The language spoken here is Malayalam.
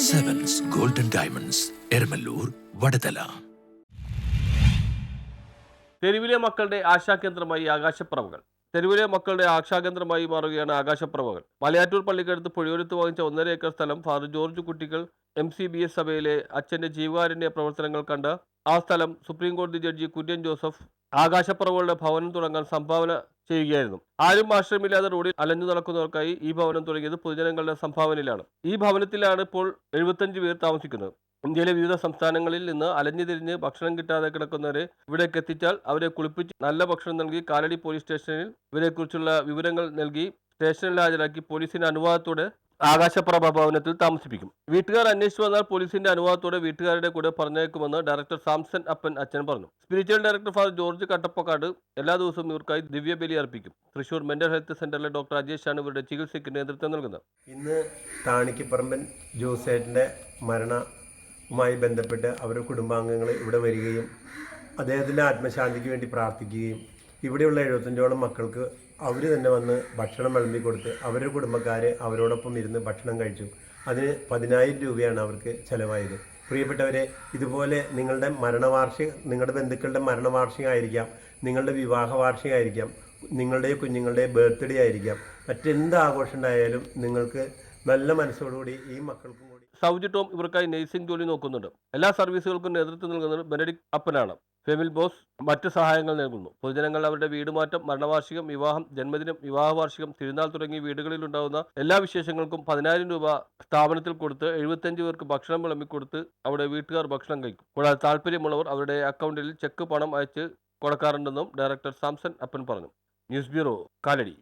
ഡയമണ്ട്സ് എരമല്ലൂർ വടതല തെരുവിലെ മക്കളുടെ ആശാകേന്ദ്രമായി ആകാശപ്രവകൾ തെരുവിലെ മക്കളുടെ ആശാകേന്ദ്രമായി മാറുകയാണ് ആകാശപ്രവകൾ മലയാറ്റൂർ പള്ളിക്കടുത്ത് പുഴയോരത്ത് വാങ്ങിച്ച ഒന്നര ഏക്കർ സ്ഥലം ഫാദർ ജോർജ് കുട്ടികൾ എം സി ബി എസ് സഭയിലെ അച്ഛന്റെ ജീവകാരുണ്യ പ്രവർത്തനങ്ങൾ കണ്ട് ആ സ്ഥലം സുപ്രീം കോടതി ജഡ്ജി കുര്യൻ ജോസഫ് ആകാശപ്പറവുകളുടെ ഭവനം തുടങ്ങാൻ സംഭാവന ചെയ്യുകയായിരുന്നു. ആരും ആശ്രയമില്ലാതെ റോഡിൽ അലഞ്ഞു നടക്കുന്നവർക്കായി ഈ ഭവനം തുടങ്ങിയത് പൊതുജനങ്ങളുടെ സംഭാവനയിലാണ്. ഈ ഭവനത്തിലാണ് ഇപ്പോൾ എഴുപത്തഞ്ച് പേർ താമസിക്കുന്നത്. ഇന്ത്യയിലെ വിവിധ സംസ്ഥാനങ്ങളിൽ നിന്ന് അലഞ്ഞു തിരിഞ്ഞ് ഭക്ഷണം കിട്ടാതെ കിടക്കുന്നവരെ ഇവിടേക്ക് എത്തിച്ചാൽ അവരെ കുളിപ്പിച്ച് നല്ല ഭക്ഷണം നൽകി കാലടി പോലീസ് സ്റ്റേഷനിൽ ഇവരെക്കുറിച്ചുള്ള വിവരങ്ങൾ നൽകി സ്റ്റേഷനിൽ ഹാജരാക്കി പോലീസിന്റെ അനുവാദത്തോടെ ആകാശപ്രഭ ഭവനത്തിൽ താമസിപ്പിക്കും. വീട്ടുകാർ അന്വേഷിച്ചു വന്നാൽ പോലീസിന്റെ അനുവാദത്തോടെ വീട്ടുകാരുടെ കൂടെ പറഞ്ഞേക്കുമെന്ന് ഡയറക്ടർ സാംസൺ അപ്പൻ അച്ഛൻ പറഞ്ഞു. Spiritual director father George Kattappakkad എല്ലാ ദിവസവും ഇവർക്കായി ദിവ്യബലി അർപ്പിക്കും. തൃശൂർ മെന്റൽ ഹെൽത്ത് സെന്ററിലെ ഡോക്ടർ അജേഷാണ് ഇവരുടെ ചികിത്സയ്ക്ക് നേതൃത്വം നൽകുന്നത്. ഇന്ന് താണിക്കപ്പറമ്പൻ ജോസേറ്റിന്റെ മരണവുമായി ബന്ധപ്പെട്ട് അവരുടെ കുടുംബാംഗങ്ങൾ ഇവിടെ വരികയും അദ്ദേഹത്തിന്റെ ആത്മശാന്തിക്ക് വേണ്ടി പ്രാർത്ഥിക്കുകയും ഇവിടെയുള്ള എഴുപത്തഞ്ചോളം മക്കൾക്ക് അവർ തന്നെ വന്ന് ഭക്ഷണം വിളമ്പി കൊടുത്ത് അവരുടെ കുടുംബക്കാർ അവരോടൊപ്പം ഇരുന്ന് ഭക്ഷണം കഴിച്ചു. അതിന് പതിനായിരം രൂപയാണ് അവർക്ക് ചിലവായത്. പ്രിയപ്പെട്ടവരെ ഇതുപോലെ നിങ്ങളുടെ മരണവാർഷിക നിങ്ങളുടെ ബന്ധുക്കളുടെ മരണവാർഷികമായിരിക്കാം നിങ്ങളുടെ വിവാഹ വാർഷികമായിരിക്കാം നിങ്ങളുടെ കുഞ്ഞുങ്ങളുടെ ബർത്ത്ഡേ ആയിരിക്കാം. മറ്റെന്ത് ആഘോഷം ഉണ്ടായാലും നിങ്ങൾക്ക് നല്ല മനസ്സോടുകൂടി ഈ മക്കൾക്കും സൗജി ടോം ഇവർക്കായി നഴ്സിംഗ് ജോലി നോക്കുന്നുണ്ട്. എല്ലാ സർവീസുകൾക്കും നേതൃത്വം നൽകുന്നത് ബെനഡിക് അപ്പനാണ്. ഫെമിൽ ബോസ് മറ്റ് സഹായങ്ങൾ നൽകുന്നു. പൊതുജനങ്ങൾ അവരുടെ വീട് മാറ്റം മരണവാർഷികം വിവാഹം ജന്മദിനം വിവാഹവാർഷികം തിരുനാൾ തുടങ്ങി വീടുകളിൽ ഉണ്ടാകുന്ന എല്ലാ വിശേഷങ്ങൾക്കും പതിനായിരം രൂപ സ്ഥാപനത്തിൽ കൊടുത്ത് എഴുപത്തഞ്ച് പേർക്ക് ഭക്ഷണം വിളമ്പിക്കൊടുത്ത് അവിടെ വീട്ടുകാർ ഭക്ഷണം കഴിക്കും. കൂടാതെ താല്പര്യമുള്ളവർ അവരുടെ അക്കൗണ്ടിൽ ചെക്ക് പണം അയച്ച് കൊടുക്കാറുണ്ടെന്നും ഡയറക്ടർ സാംസൺ അപ്പൻ പറഞ്ഞു. News bureau Kalady.